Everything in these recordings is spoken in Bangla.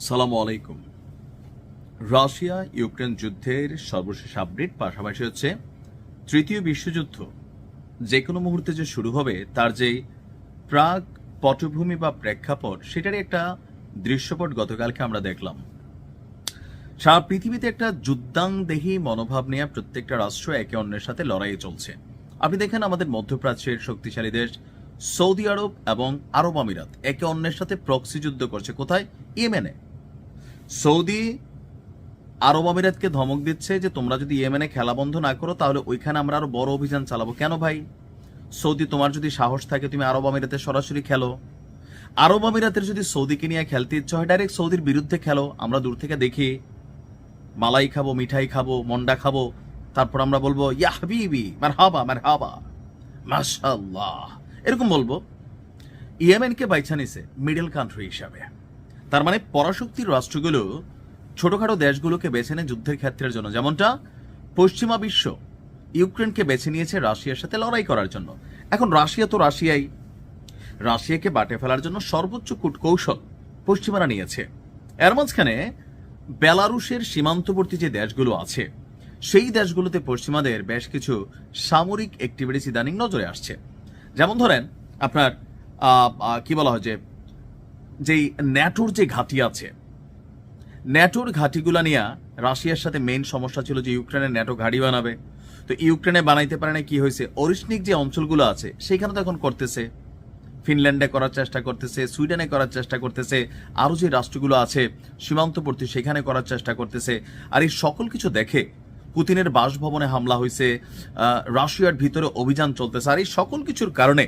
সালামু আলাইকুম। রাশিয়া ইউক্রেন যুদ্ধের সর্বশেষ আপডেট পাশাপাশি হচ্ছে তৃতীয় বিশ্বযুদ্ধ। যে কোনো মুহূর্তে যে শুরু হবে, তার যে প্রাক পটভূমি বা প্রেক্ষাপট, সেটারই একটা দৃশ্যপট গতকালকে আমরা দেখলাম। সারা পৃথিবীতে একটা যুদ্ধাংদেহী মনোভাব নিয়ে প্রত্যেকটা রাষ্ট্র একে অন্যের সাথে লড়াইয়ে চলছে। আপনি দেখেন আমাদের মধ্যপ্রাচ্যের শক্তিশালী দেশ সৌদি আরব এবং আরব আমিরাত একে অন্যের সাথে প্রক্সি যুদ্ধ করছে। কোথায়? ইয়েমেনে। সৌদি আরব আমিরাতকে ধমক দিচ্ছে যে তোমরা যদি ইয়েমেনে খেলা বন্ধ না করো, তাহলে ওইখানে আমরা আরও বড় অভিযান চালাবো। কেন ভাই? সৌদি, তোমার যদি সাহস থাকে, তুমি আরব আমিরাতে সরাসরি খেলো। আরব আমিরাতের যদি সৌদিকে নিয়ে খেলতে ইচ্ছা হয় ডাইরেক্ট সৌদির বিরুদ্ধে খেলো। আমরা দূর থেকে দেখি, মালাই খাব, মিঠাই খাব, মন্ডা খাব, তারপর আমরা বলব, ইয়া মার হাবা মার হাবা মাশাল্লাহ এরকম বলব, ইয়েমেনকে বাইছা নিছে মিডল কান্ট্রি হিসাবে। তার মানে পরাশক্তির রাষ্ট্রগুলো ছোটখাটো দেশগুলোকে বেছে নেয় যুদ্ধের ক্ষেত্রের জন্য। যেমনটা পশ্চিমা বিশ্ব ইউক্রেনকে বেছে নিয়েছে রাশিয়ার সাথে লড়াই করার জন্য। এখন রাশিয়া তো রাশিয়াই। রাশিয়াকে বাটে ফেলার জন্য সর্বোচ্চ কূটকৌশল পশ্চিমারা নিয়েছে। এর মাঝখানে বেলারুশের সীমান্তবর্তী যে দেশগুলো আছে, সেই দেশগুলোতে পশ্চিমাদের বেশ কিছু সামরিক অ্যাক্টিভিটিস ইদানিং নজরে আসছে। যেমন ধরেন আপনার কি বলা হয় যে যেই ন্যাটোর যে ঘাঁটি আছে, ন্যাটোর ঘাঁটিগুলা নিয়ে রাশিয়ার সাথে মেইন সমস্যা ছিল যে ইউক্রেনের ন্যাটো ঘাঁটি বানাবে। তো ইউক্রেনে বানাইতে পারে না কি হয়েছে? অরিশনিক যে অঞ্চলগুলো আছে সেখানে তো এখন করতেছে। ফিনল্যান্ডে করার চেষ্টা করতেছে, সুইডেনে করার চেষ্টা করতেছে, আরও যে রাষ্ট্রগুলো আছে, সীমান্তবর্তী সেখানে করার চেষ্টা করতেছে। আর এই সকল কিছু দেখে পুতিনের বাসভবনে হামলা হয়েছে রাশিয়ার ভিতরে অভিযান চলতেছে। আর এই সকল কিছুর কারণে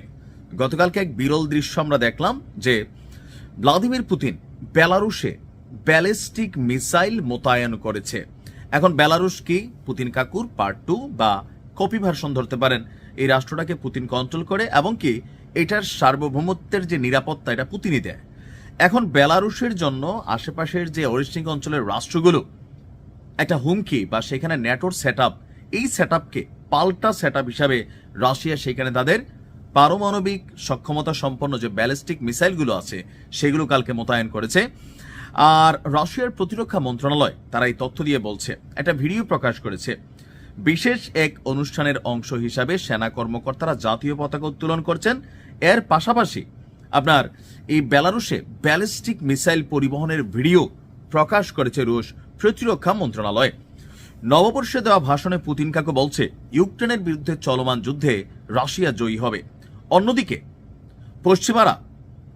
গতকালকে এক বিরল দৃশ্য আমরা দেখলাম যে ভ্লাদিমির পুতিন বেলারুশে ব্যালিস্টিক মিসাইল মোতায়েন করেছে। এখন বেলারুশ কি পুতিন কাকুর পার্ট টু বা কপি ভার্সন ধরতে পারেন? এই রাষ্ট্রটাকে পুতিন কন্ট্রোল করে এবং কি এটার সার্বভৌমত্বের যে নিরাপত্তা এটা পুতিনই দেয়। এখন বেলারুশের জন্য আশেপাশের যে অরিস্টিক অঞ্চলের রাষ্ট্রগুলো, একটা হুমকি বা সেখানে ন্যাটোর সেট এই সেট পাল্টা সেট হিসাবে রাশিয়া সেখানে তাদের পারমাণবিক সক্ষমতা সম্পন্ন যে ব্যালিস্টিক মিসাইলগুলো আছে, সেগুলো কালকে মোতায়েন করেছে। আর রাশিয়ার প্রতিরক্ষা মন্ত্রণালয় তারা এই তথ্য দিয়ে বলছে, একটা ভিডিও প্রকাশ করেছে। বিশেষ এক অনুষ্ঠানের অংশ হিসাবে সেনা কর্মকর্তারা জাতীয় পতাকা উত্তোলন করছেন। এর পাশাপাশি আপনার এই বেলারুশে ব্যালিস্টিক মিসাইল পরিবহনের ভিডিও প্রকাশ করেছে রুশ প্রতিরক্ষা মন্ত্রণালয়। নববর্ষে দেওয়া ভাষণে পুতিন কাকু বলছে, ইউক্রেনের বিরুদ্ধে চলমান যুদ্ধে রাশিয়া জয়ী হবে। অন্যদিকে, পশ্চিমারা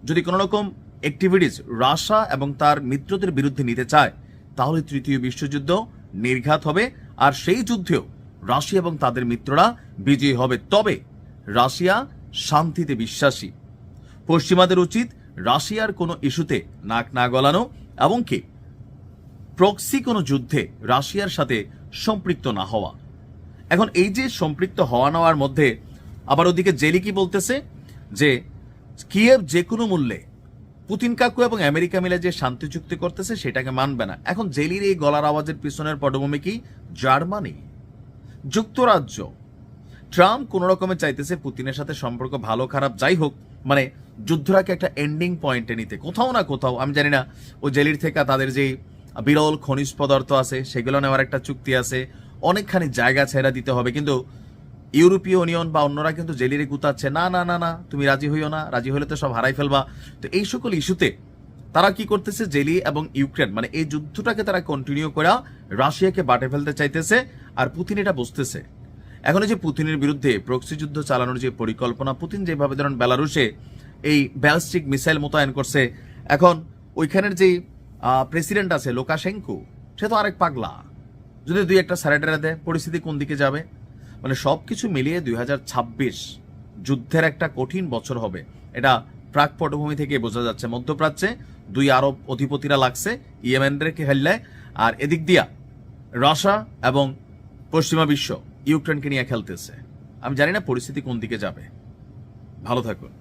যদি কোনো রকম অ্যাক্টিভিটিস রাশিয়া এবং তার মিত্রদের বিরুদ্ধে নিতে চায়, তাহলে তৃতীয় বিশ্বযুদ্ধ নির্ঘাত হবে আর সেই যুদ্ধেও রাশিয়া এবং তাদের মিত্ররা বিজয়ী হবে। তবে রাশিয়া শান্তিতে বিশ্বাসী। পশ্চিমাদের উচিত রাশিয়ার কোনো ইস্যুতে নাক না গলানো এবং কি প্রক্সি কোনো যুদ্ধে রাশিয়ার সাথে সম্পৃক্ত না হওয়া। এখন এই যে সম্পৃক্ত হওয়া নেওয়ার মধ্যে আবার ওদিকে জেলি কি বলতেছে? যে কিয়েভ যে কোনো মূল্যে পুতিন কাকু এবং আমেরিকা মিলে যে শান্তি চুক্তি করতেছে, সেটাকে মানবে না। এখন জেলির এই গলার আওয়াজের পিছনের পটভূমি কি? জার্মানি। যুক্তরাজ্য। ট্রাম্প কোন রকমে চাইতেছে পুতিনের সাথে সম্পর্ক ভালো, খারাপ, যাই হোক মানে যুদ্ধটাকে একটা এন্ডিং পয়েন্টে নিতে। কোথাও না কোথাও, আমি জানি না ও জেলির থেকে তাদের যে বিরল খনিজ পদার্থ আছে, সেগুলো নেওয়ার একটা চুক্তি আছে, অনেকখানি জায়গা ছেড়া দিতে হবে। কিন্তু ইউরোপীয় ইউনিয়ন বা অন্যরা কিন্তু জেলিরে গুতাচ্ছে, না না না না, তুমি রাজি হইও না, রাজি হলে তো সব হারাই ফেলবা। তো এই সকল ইস্যুতে তারা কি করতেছে? জেলি এবং ইউক্রেন মানে এই যুদ্ধটাকে তারা কন্টিনিউ করা রাশিয়াকে বাটে ফেলতে চাইতেছে আর পুতিন এটা বুঝতেছে। এখন যে পুতিনের বিরুদ্ধে প্রক্সি যুদ্ধ চালানোর যে পরিকল্পনা, পুতিন যেভাবে ধরেন বেলারুশে এই ব্যালিস্টিক মিসাইল মোতায়েন করছে, এখন ওইখানের যে প্রেসিডেন্ট আছে লোকাশেঙ্কু, সে তো আরেক পাগলা। যদি দুই একটা স্যারেটারে দেয়, পরিস্থিতি কোন দিকে যাবে? মানে সব কিছু মিলিয়ে দু হাজার ছাব্বিশ যুদ্ধের একটা কঠিন বছর হবে। এটা প্রাক পটভূমি থেকে বোঝা যাচ্ছে। মধ্যপ্রাচ্যে দুই আরব অধিপতিরা লাগছে ইয়েমেনদেরকে হেললে আর এদিক দিয়া রাশিয়া এবং পশ্চিমা বিশ্ব ইউক্রেনকে নিয়ে খেলতেছে। আমি জানি না পরিস্থিতি কোন দিকে যাবে। ভালো থাকুন।